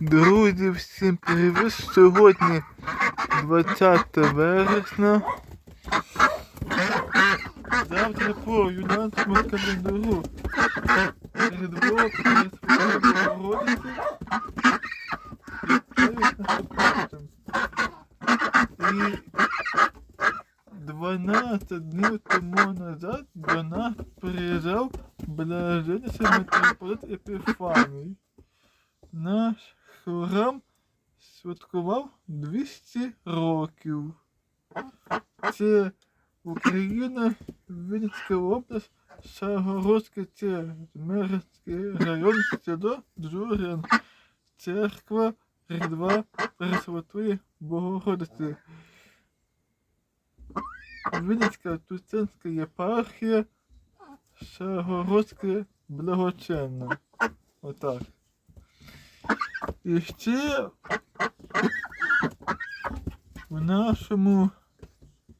Друзі, всім привіт! Сьогодні 20 вересня. Завтра по юнацькому календару. Різдво Пресвятої Богородиці. І 12 днів тому назад до нас приїжджав блаженніший митрополит Епіфаній. Наш храм святкував 200 років. Це Україна, Вінницька область, Шагородське це Мерський район, село Джурин, церква Різдва Пресвятої Богородиці. Вінницька Туценська єпархія, Шагородське благочинне. Отак. І ще в нашому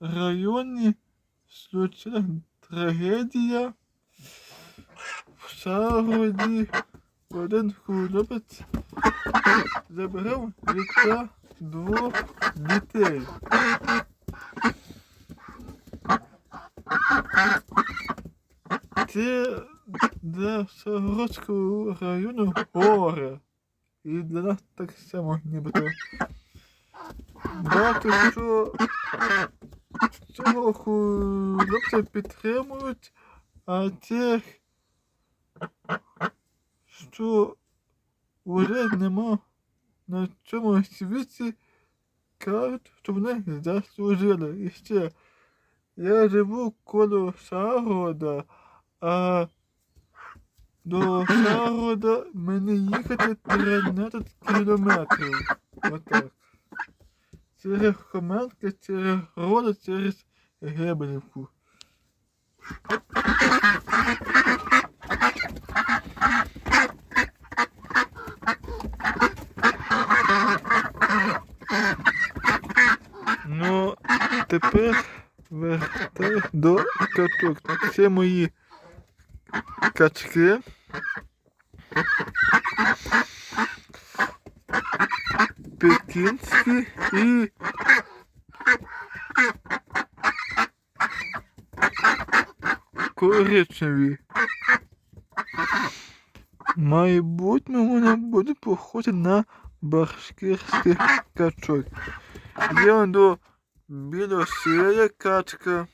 районі случилась трагедія. В Шагороді один хлопець забрав життя двох дітей. Це для Шагородського району горе. І для нас так само нібито. Багато що цього хлопця підтримують, а тих, що вже нема на цьому світі, кажуть, що вони заслужили. І ще я живу коло Шагорода, а до Шагорода мені їхати 13 кілометрів. Отак. Через Хоменки, через Рода, через Гебенівку. Ну, тепер вертаю до качок. Це мої качки. Пекінські і коричневі. Майбутнє вони будуть похожі на башкирських качок. Є до білосія качка.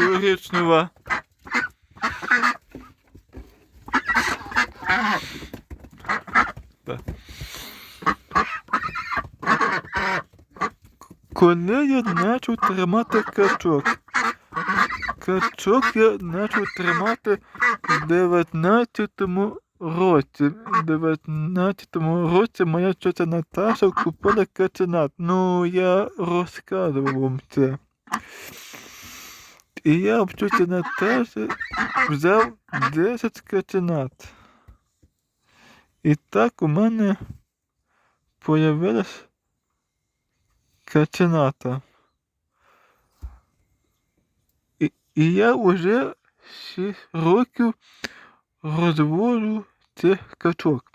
Коричнева. Коли я почав тримати качок? Качок я почав тримати в 19-му році. В 19-му році моя тетя Наташа купила каченат. Ну, я розказував вам це. І я в тьоті Наташі взяв 10 каченат. І так у мене появилась качената. І, і я вже 6 років розвожу цих качок.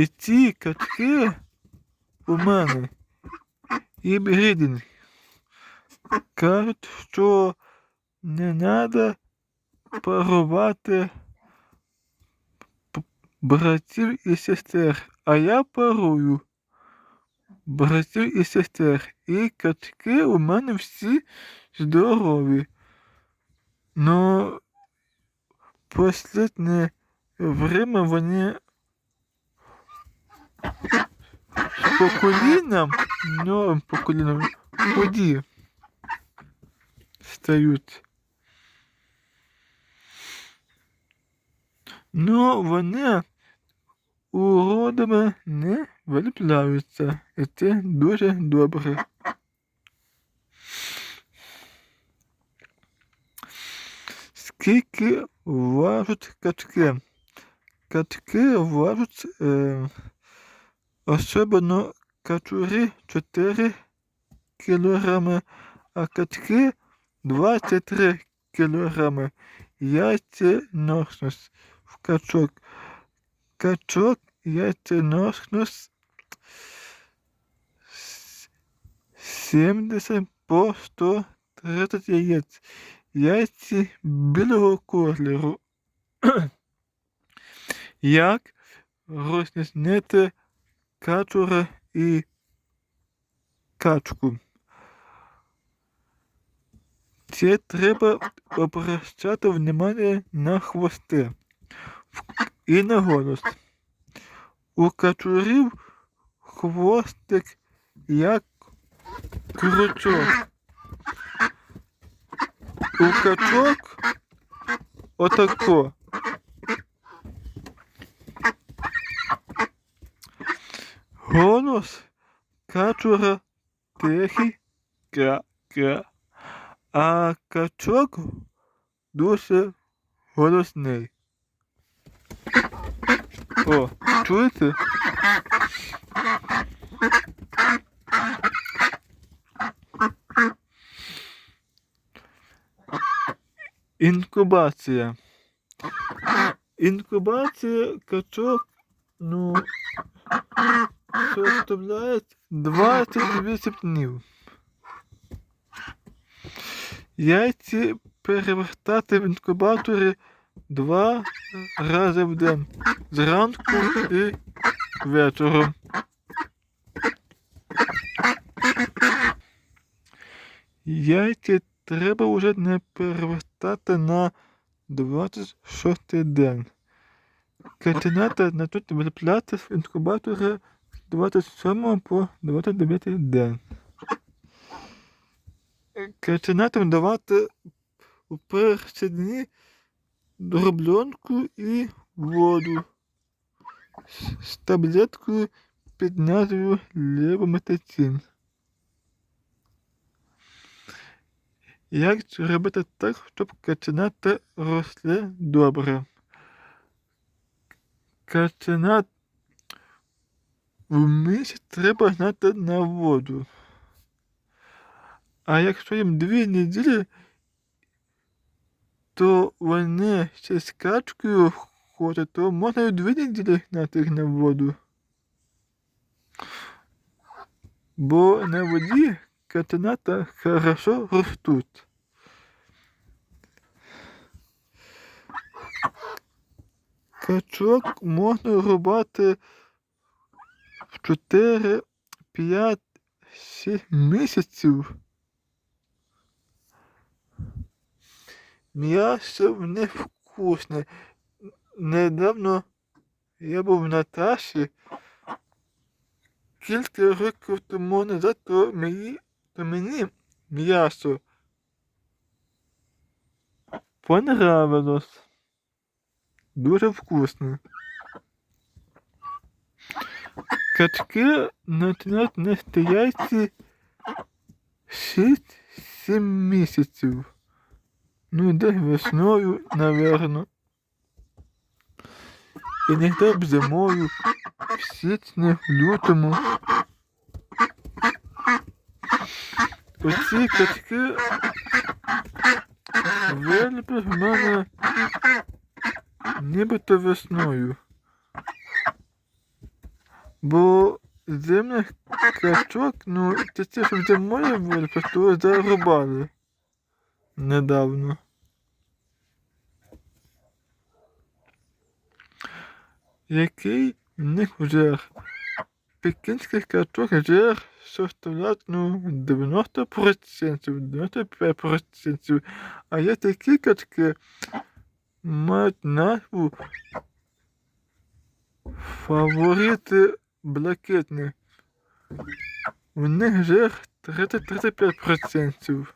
І ці качки у мене і бігідні. Кажуть, що не треба парувати братів і сестер, а я парую братів і сестер. І качки у мене всі здорові. Но последнє время вони з поколінням, новим поколінням ході стають. Ну, вони уродами не виліпляються. І це дуже добре. Скільки важать качки? Качки важать е, Особливо качури 4 кілограми, а качки 23 кілограми. Яйценосність в качок. Качок яйценосність 70 по 130 яєць. Яйці білого кольору. Як розрізнити качура і качку? Це треба обращати внимание на хвости і на голос. У качурів хвостик як крючок. У качок отако. Голос качура тихий ка-ка, а качок дуже голосний. О, чуєте? Інкубація. Інкубація качок, ну, составляє 28 днів. Яйці перевертати в інкубаторі два рази в день. Зранку і вечором. Яйці треба вже не перевертати на 26 день. Каченята начнуть виліпляти в інкубаторі 27 по 29 день. Каченятам давати у перші дні дроблянку і воду з- таблеткою під назвою левометацин. Як зробити так, щоб каченята росли добре? Каченят в місяць треба гнати на воду. А якщо їм дві неділі, то вони ще з качкою ходять, то можна і дві неділі гнати їх на воду. Бо на воді каченята хорошо ростуть. Качок можна рубати в 4, 5, 6 місяців. М'ясо в них вкусне. Недавно я був в Наташі. Кілька років тому назад, то мені, то мені м'ясо понравилось. Дуже вкусно. Качки починають нести яйці 6-7 місяців. Ну, десь весною, наверно. Іногда б зимою, в січні, в лютому. Оці качки виліпли в мене нібито весною. Бо зимних качок, ну, це ті, що зимою виліпли, то зарубали недавно. Який в них жир? Пекінських качок жир составляють ну, 90%, 95%. А є такі качки, мають назву фаворити блакитні. У них жир 30-35%.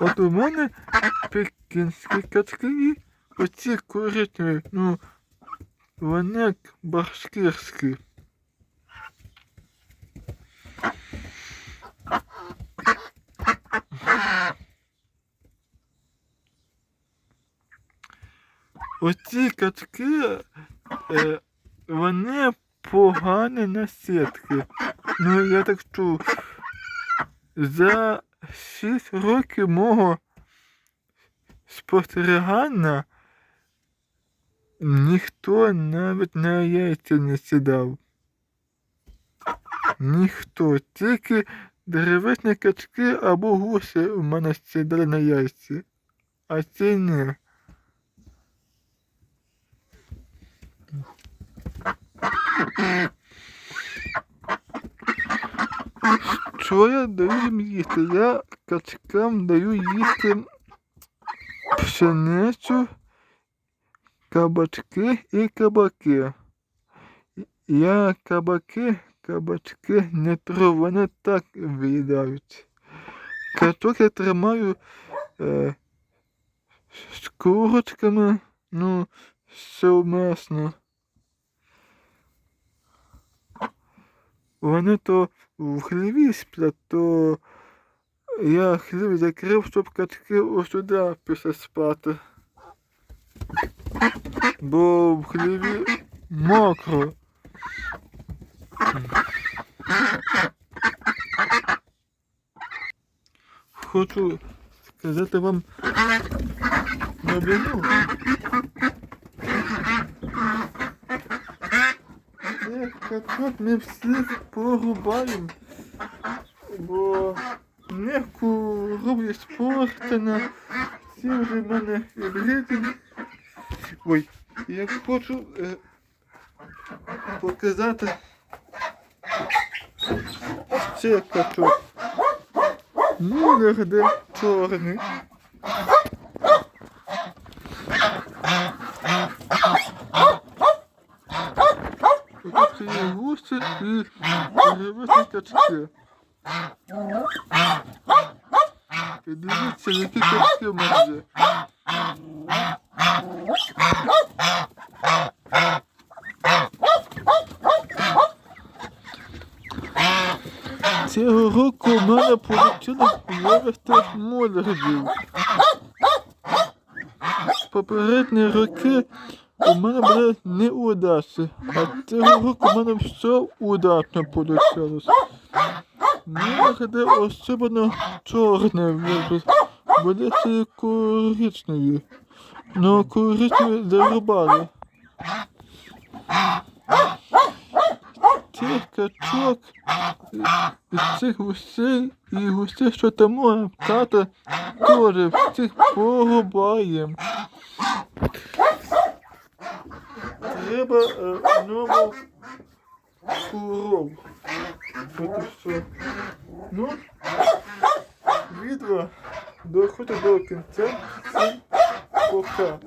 От у мене пекінські качки і оці коричневі, ну, вони як башкирські. оці качки, е, вони погані на сітки. Ну, я так чув. За 6 років мого спостерігання ніхто навіть на яйця не сідав. Ніхто. Тільки деревесні качки або гуси в мене сідали на яйці. А ці ні. Що я даю їм їсти? Я качкам даю їсти пшеницю, кабачки і кабаки. Я кабаки, кабачки не тру, вони так виїдають. Качок я тримаю е, з курочками, ну, совмесно. Вони то в хліві сплять, то я хлів закрив, щоб качки ось сюди пішли спати. Бо в хліві мокро. Хочу сказати вам новину. Качок ми всіх порубаємо, бо в них короблі спортена, всі вже мене гибриди. Ой, я хочу е, показати цей качок. Ну, де чорний. Тут гуси і деревесні качки. І дивіться, які качки в мене є. Цього року в мене вийшло вивезти молодів. Попередні роки у мене були неудачі, а цього року в мене все удачно вийшло. Молоді особливо чорне були ці коричневі, но коричневі зарубали. Цих качок цих гусей і гусей, що тому тата теж всіх порубаємо. Треба е, нову корову. От і все. Ну, відео доходить до кінця. Всім пока.